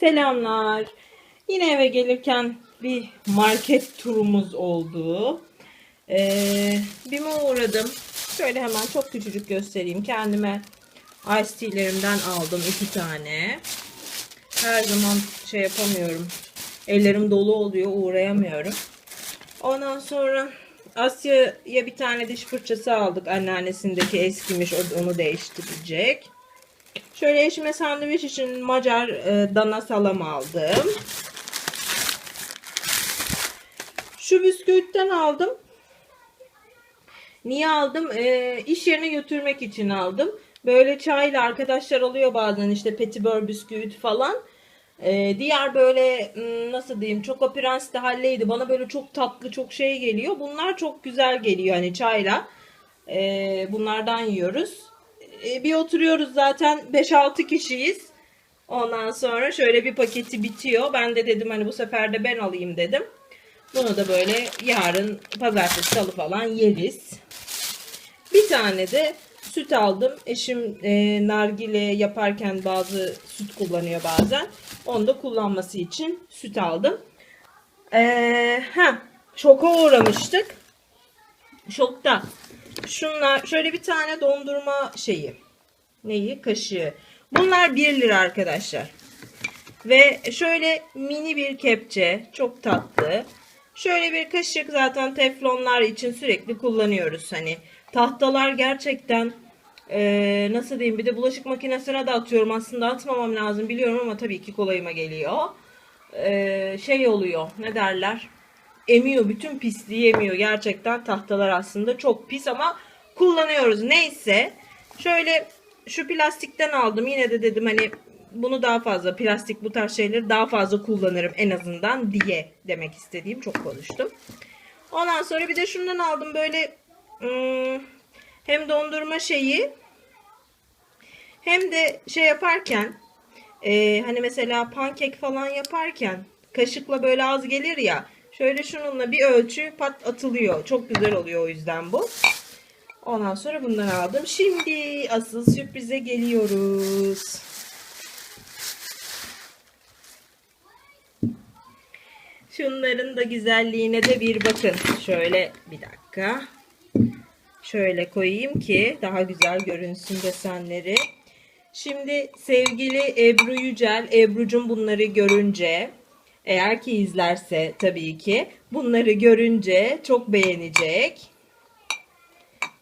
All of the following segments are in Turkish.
Selamlar. Yine eve gelirken bir market turumuz oldu. Ee, BİM'e uğradım. Şöyle hemen çok küçücük göstereyim. Kendime Ice Tea'lerimden aldım iki tane. Her zaman şey yapamıyorum. Ellerim dolu oluyor. Uğrayamıyorum. Ondan sonra Asya'ya bir tane diş fırçası aldık. Anneannesindeki eskimiş. Onu değiştirecek. Şöyle eşime sandviç için Macar e, dana salam aldım. Şu bisküvitten aldım. Niye aldım? E, iş yerine götürmek için aldım. Böyle çayla arkadaşlar alıyor bazen işte petibör bisküvit falan. E, diğer böyle nasıl diyeyim Choco Prens de halleydi. Bana böyle çok tatlı çok şey geliyor. Bunlar çok güzel geliyor hani çayla. E, bunlardan yiyoruz. E, bir oturuyoruz zaten 5-6 kişiyiz. Ondan sonra şöyle bir paketi bitiyor. Ben de dedim hani bu sefer de ben alayım dedim. Bunu da böyle yarın pazartesi salı falan yeriz. Bir tane de süt aldım. Eşim e, nargile yaparken bazı süt kullanıyor bazen. Onu da kullanması için süt aldım. Ee, ha, şoka uğramıştık. Şokta. Şunlar şöyle bir tane dondurma şeyi. Neyi? Kaşığı. Bunlar 1 lira arkadaşlar. Ve şöyle mini bir kepçe. Çok tatlı. Şöyle bir kaşık zaten teflonlar için sürekli kullanıyoruz. Hani tahtalar gerçekten eee, nasıl diyeyim bir de bulaşık makinesine de atıyorum. Aslında atmamam lazım biliyorum ama tabii ki kolayıma geliyor. Eee, şey oluyor ne derler? Emiyor. Bütün pisliği emiyor. Gerçekten tahtalar aslında çok pis ama kullanıyoruz. Neyse. Şöyle şu plastikten aldım. Yine de dedim hani bunu daha fazla plastik bu tarz şeyleri daha fazla kullanırım en azından diye demek istediğim çok konuştum. Ondan sonra bir de şundan aldım böyle ım, hem dondurma şeyi hem de şey yaparken e, hani mesela pankek falan yaparken kaşıkla böyle az gelir ya şöyle şununla bir ölçü pat atılıyor. Çok güzel oluyor o yüzden bu. Ondan sonra bundan aldım. Şimdi asıl sürprize geliyoruz. Şunların da güzelliğine de bir bakın. Şöyle bir dakika. Şöyle koyayım ki daha güzel görünsün desenleri. Şimdi sevgili Ebru Yücel, Ebru'cum bunları görünce, eğer ki izlerse tabii ki, bunları görünce çok beğenecek.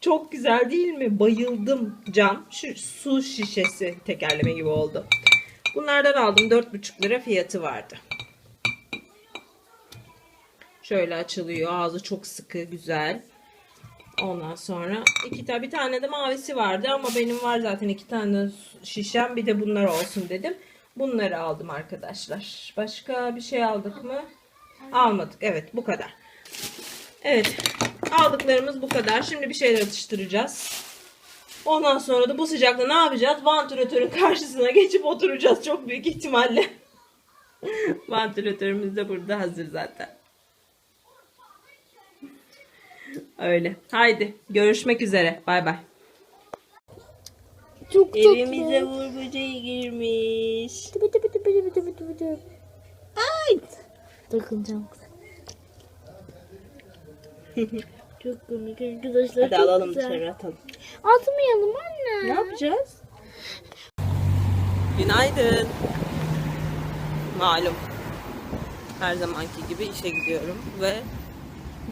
Çok güzel değil mi? Bayıldım cam. Şu su şişesi tekerleme gibi oldu. Bunlardan aldım. 4,5 lira fiyatı vardı. Şöyle açılıyor. Ağzı çok sıkı, güzel. Ondan sonra iki tane bir tane de mavisi vardı ama benim var zaten iki tane şişem bir de bunlar olsun dedim. Bunları aldım arkadaşlar. Başka bir şey aldık mı? Almadık. Evet bu kadar. Evet aldıklarımız bu kadar. Şimdi bir şeyler atıştıracağız. Ondan sonra da bu sıcakta ne yapacağız? Vantilatörün karşısına geçip oturacağız çok büyük ihtimalle. Vantilatörümüz de burada hazır zaten. Öyle. Haydi görüşmek üzere. Bay bay. Çok tatlı. Evimize vur böceği girmiş. Tıbı tıbı tıbı tıbı tıbı tıbı tıbı. Ay. Dokunacağım. Çok komik arkadaşlar. Hadi çok alalım güzel. dışarı atalım. Atmayalım anne. Ne yapacağız? Günaydın. Malum. Her zamanki gibi işe gidiyorum ve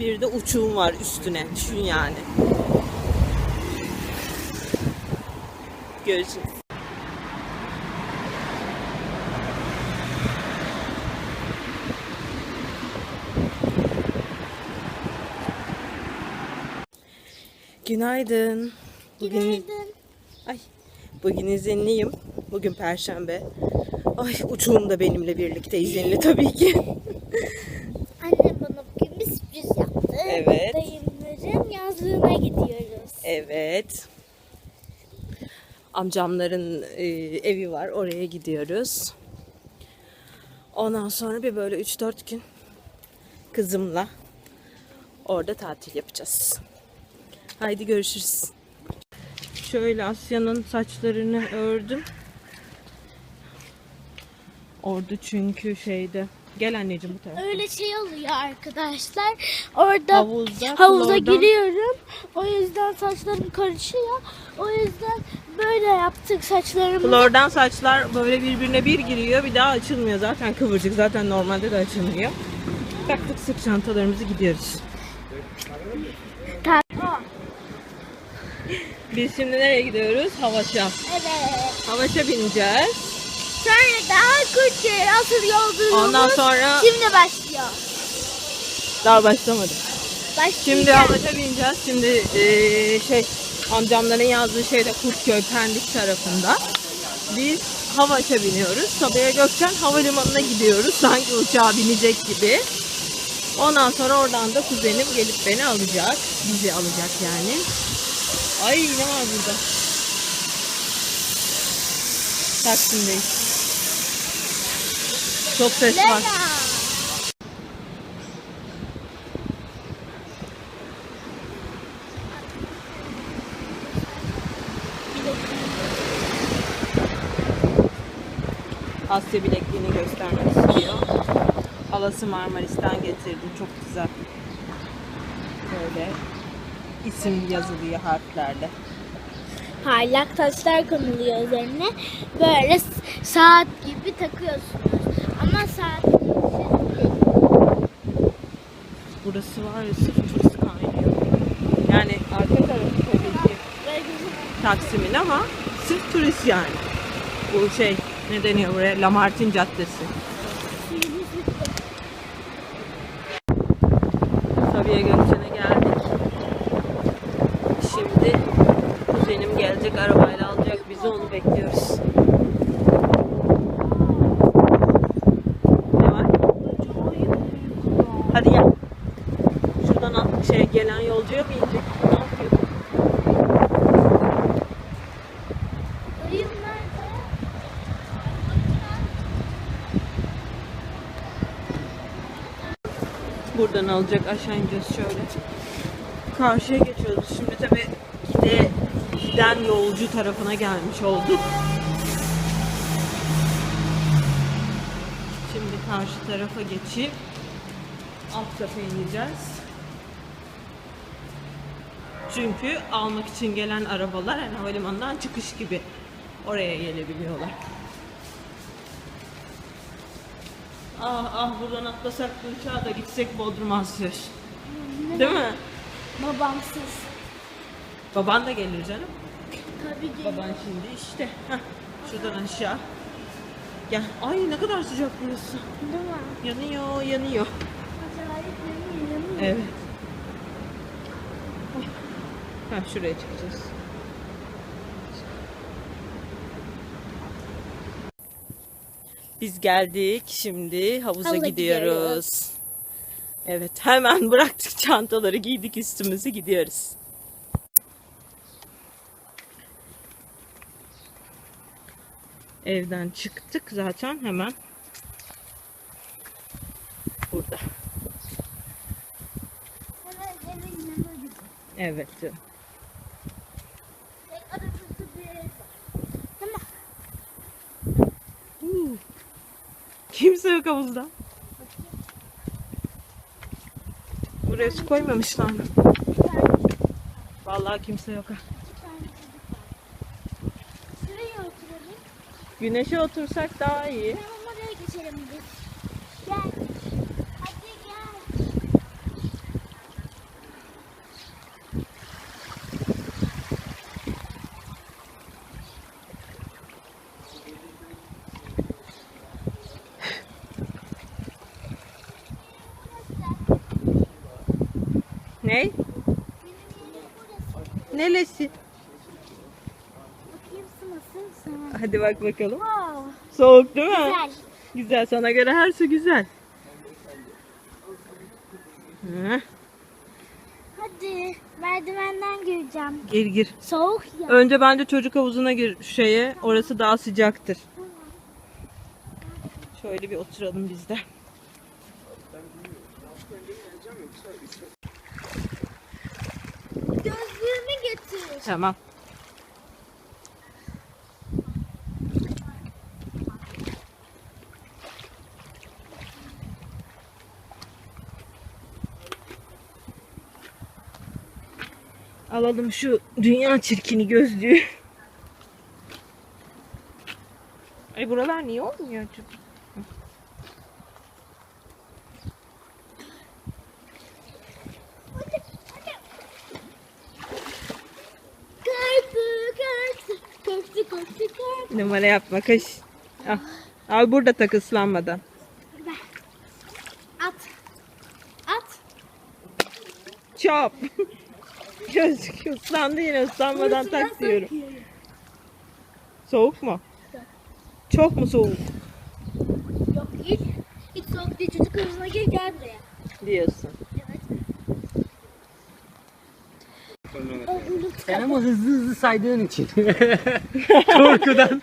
bir de uçuğum var üstüne. Düşün yani. Görüşürüz. Günaydın. Bugün Günaydın. Ay, bugün izinliyim. Bugün Perşembe. Ay, uçuğum da benimle birlikte izinli tabii ki. Annem bana bugün bir sürpriz yaptı. Evet. Dayımların yazlığına gidiyoruz. Evet. Amcamların e, evi var. Oraya gidiyoruz. Ondan sonra bir böyle 3-4 gün kızımla orada tatil yapacağız. Haydi görüşürüz. Şöyle Asya'nın saçlarını ördüm. Orada çünkü şeyde. Gel anneciğim bu tarafa. Öyle şey oluyor arkadaşlar. Orada Havuzda, havuza klordan- giriyorum. O yüzden saçlarım karışıyor. O yüzden böyle yaptık saçlarımı. Klordan saçlar böyle birbirine bir giriyor bir daha açılmıyor. Zaten kıvırcık zaten normalde de açılmıyor. Taktık sırt çantalarımızı gidiyoruz. Biz şimdi nereye gidiyoruz? Havaşa. Evet. Havaşa bineceğiz. Sonra da Kurtçe asıl yolculuğumuz Ondan sonra şimdi başlıyor. daha başlamadı. Başlayacağız. Şimdi Havaşa bineceğiz. Şimdi eee, şey amcamların yazdığı şeyde Kurtköy Pendik tarafında. Biz Havaş'a biniyoruz. Sabiha Gökçen Havalimanı'na gidiyoruz. Sanki uçağa binecek gibi. Ondan sonra oradan da kuzenim gelip beni alacak. Bizi alacak yani. Ay ne var burada? Taksim'deyiz. Çok ses var. Asya bilekliğini göstermek istiyor. Halası Marmaris'ten getirdi. Çok güzel. Böyle isim yazılıyor harflerle. Parlak taşlar konuluyor üzerine. Böyle saat gibi takıyorsunuz. Ama saat Burası var ya sırf turist kaynıyor. Yani arka tarafı tabii ki Taksim'in ama sırf turist yani. Bu şey ne deniyor buraya? Lamartine Caddesi. Sabiha Gökçen'e geldik. Şimdi kuzenim gelecek arabayla alacak bizi onu bekliyoruz. Ne var? Hadi gel. Şuradan şey gelen yolcuya mı inecek? Buradan alacak aşağı ineceğiz şöyle. Karşıya geçiyoruz. Şimdi tabi gide, giden yolcu tarafına gelmiş olduk. Şimdi karşı tarafa geçip alt kafe ineceğiz. Çünkü almak için gelen arabalar yani havalimanından çıkış gibi oraya gelebiliyorlar. Ah ah buradan atlasak bu uçağa da gitsek Bodrum Asyaş. Değil mi? Babamsız. Baban da gelir canım. Tabii ki. Baban şimdi işte. Heh, şuradan aşağı. Gel. Ay ne kadar sıcak burası. Değil mi? Yanıyor, yanıyor. Acayip yanıyor, yanıyor. Evet. Ha şuraya çıkacağız. Biz geldik. Şimdi havuza, Havuza gidiyoruz. gidiyoruz. Evet, hemen bıraktık çantaları, giydik üstümüzü gidiyoruz. Evden çıktık zaten hemen. Burada. Evet. canım. Tek arabası bir ev var. Değil mi? Huu. Kimse yok havuzda. Buraya su koymamışlar mı? Vallahi kimse yok. Güneşe otursak daha iyi. Tamam oraya geçelim biz. Gel. Hadi gel. Ne? Nelesi? Bakayım su nasıl? Sana. Hadi bak bakalım. Wow. Soğuk değil mi? Güzel. Güzel. Sana göre her su güzel. Hı, Hadi merdivenden gireceğim. Gir gir. Soğuk ya. Önce bence çocuk havuzuna gir şeye. Orası daha sıcaktır. Şöyle bir oturalım biz de. Gözlüğümü getir. Tamam. Alalım şu dünya çirkini gözlüğü. Ay buralar niye olmuyor acaba? Numara yapma kış. Al. Al burada tak ıslanmadan. At. At. Çop. Gözlük ıslandı yine ıslanmadan tak diyorum. Soğuk mu? Çok mu soğuk Yok hiç. Hiç soğuk değil. Çocuk havuzuna gir gel buraya. diyorsun? Sen ama hızlı hızlı saydığın için. Korkudan.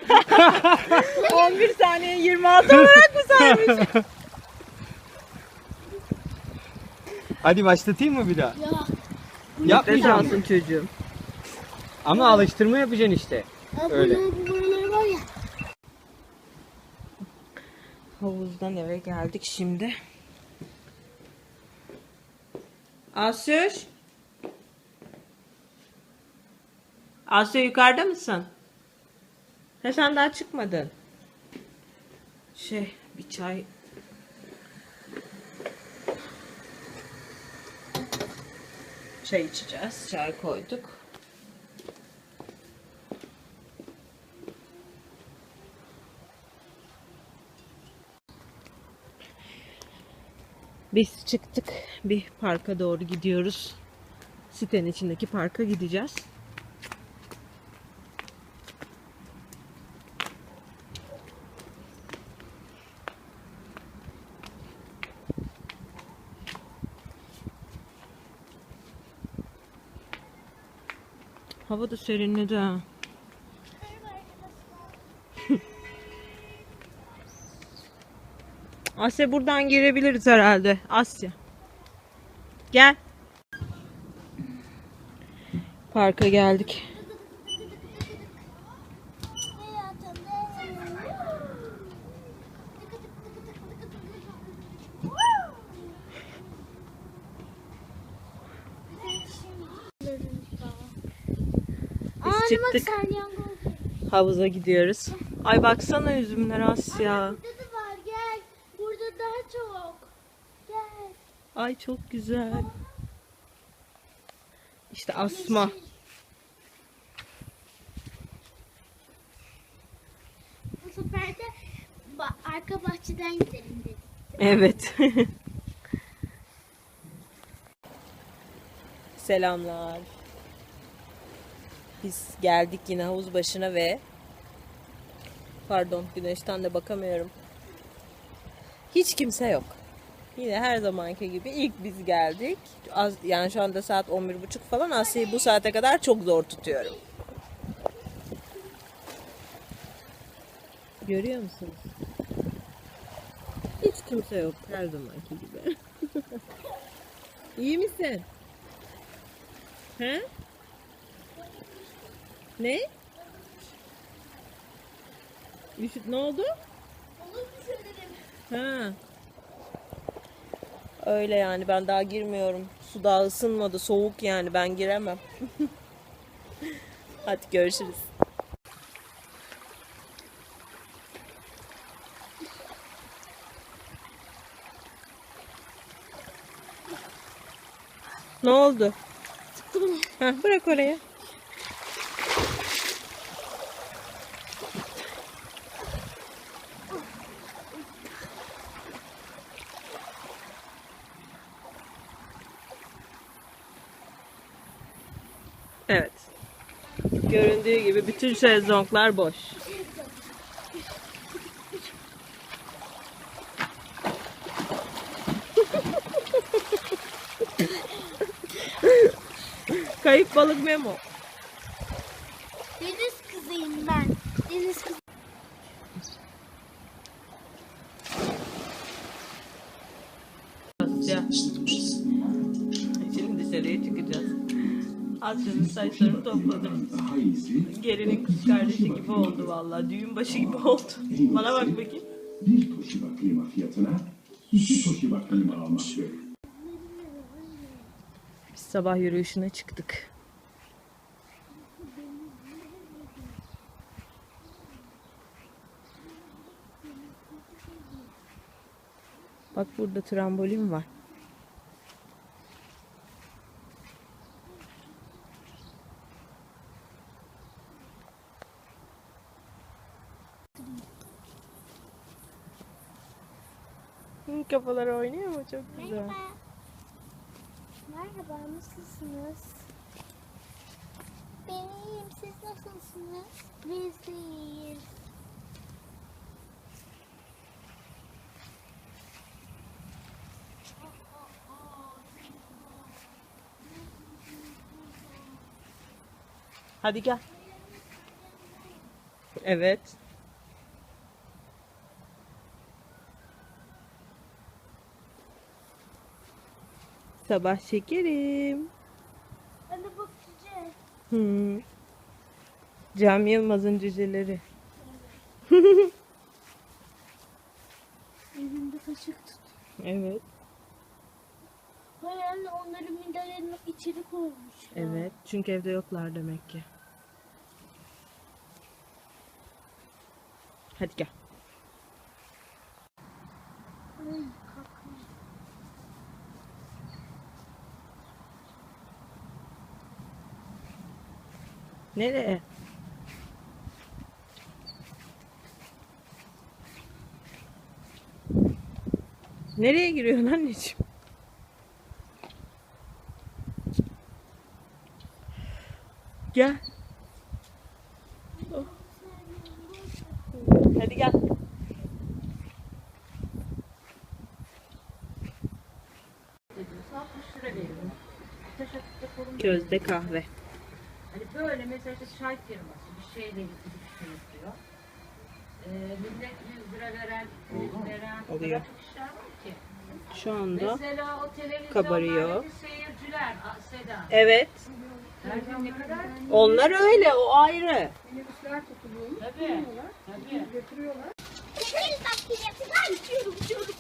11 saniye 26 olarak mı saymış? Hadi başlatayım mı bir daha? Ya. Yapmayacağım çocuğum. Ama alıştırma yapacaksın işte. Öyle. Öyle. Bu buraları var ya. Havuzdan eve geldik şimdi. Asüş. Asya yukarıda mısın? Ha sen daha çıkmadın. Şey bir çay. Çay içeceğiz. Çay koyduk. Biz çıktık. Bir parka doğru gidiyoruz. Sitenin içindeki parka gideceğiz. Hava da serinledi ha. Asya buradan girebiliriz herhalde. Asya. Gel. Parka geldik. Biz Aa, çıktık. Havuza gidiyoruz. Ay baksana üzümler Asya. Burada da var gel. Burada daha çok. Gel. Ay çok güzel. İşte asma. Bu sefer de arka bahçeden gidelim dedik. Evet. Selamlar. Biz geldik yine havuz başına ve pardon güneşten de bakamıyorum. Hiç kimse yok. Yine her zamanki gibi ilk biz geldik. Az, yani şu anda saat 11.30 falan. Asya'yı bu saate kadar çok zor tutuyorum. Görüyor musunuz? Hiç kimse yok her zamanki gibi. İyi misin? He? Ne? Üşüt ne oldu? Ha. Öyle yani ben daha girmiyorum. Su daha ısınmadı. Soğuk yani ben giremem. Hadi görüşürüz. Ne oldu? Ha, bırak oraya. Evet. Göründüğü gibi bütün şezlonglar boş. Kayıp balık Memo. Deniz kızıyım ben. Deniz kızı. Asya. Şimdi dışarıya çıkacağız. Asya'nın saçlarını topladım. Gelinin kız kardeşi gibi oldu valla. Düğün başı gibi oldu. Bana bak bakayım. Bir Toshiba klima fiyatına iki Toshiba klima almak Biz sabah yürüyüşüne çıktık. Bak burada trambolin var. Hı, Kafalar oynuyor mu? Çok güzel. Merhaba. Merhaba, nasılsınız? Ben iyiyim, siz nasılsınız? Biz de iyiyiz. Hadi gel. Evet. Sabah şekerim. Hadi bakacağız. Hmm. Cem Yılmaz'ın cüceleri. Elimde kaşık tut. Evet. Herhalde onları minderlerin içeri koymuş. Evet. Çünkü evde yoklar demek ki. Hadi gel. Ay, Nereye? Nereye giriyorsun anneciğim? Gel. Oh. Hadi gel. Közde kahve. Hani böyle mesela işte çay firması bir şeyle ilgili bir şey yapıyor. Ee, millet 100 lira veren, 100 veren o Oluyor. kadar çok işler var ki. Şu anda Mesela o televizyonlardaki kabarıyor. seyirciler, a, Seda. Evet. Her gün ne kadar? Onlar öyle, o ayrı. Tabii. Tabii. Bak. Ay, içiyorum, içiyorum.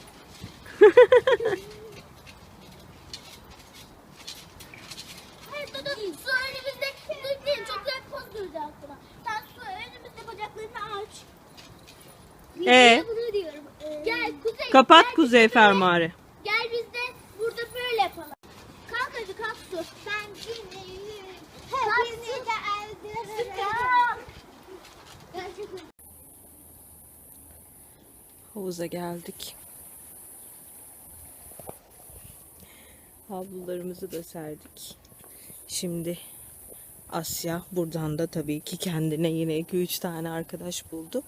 Hayır Dodo, su önümüzde. Lütfen çok güzel poz verdi aklıma. Sen su önümüzde bacaklarını aç. Bir Ee? bunu diyorum. Gel Kuzey. Kapat gel kuzey biz fermuarı. Gel biz de burada böyle yapalım. Kalk hadi kalk su. Ben şimdi Hepinize elde. Gerçekten. Havuza geldik. Havlularımızı da serdik. Şimdi Asya buradan da tabii ki kendine yine 2-3 tane arkadaş buldu.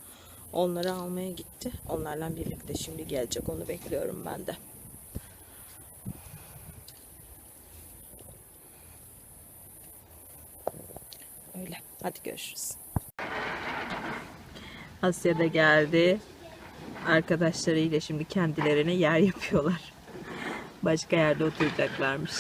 Onları almaya gitti. Onlarla birlikte şimdi gelecek. Onu bekliyorum ben de. Öyle. Hadi görüşürüz. Asya da geldi. Arkadaşlarıyla şimdi kendilerine yer yapıyorlar. Başka yerde oturacaklarmış.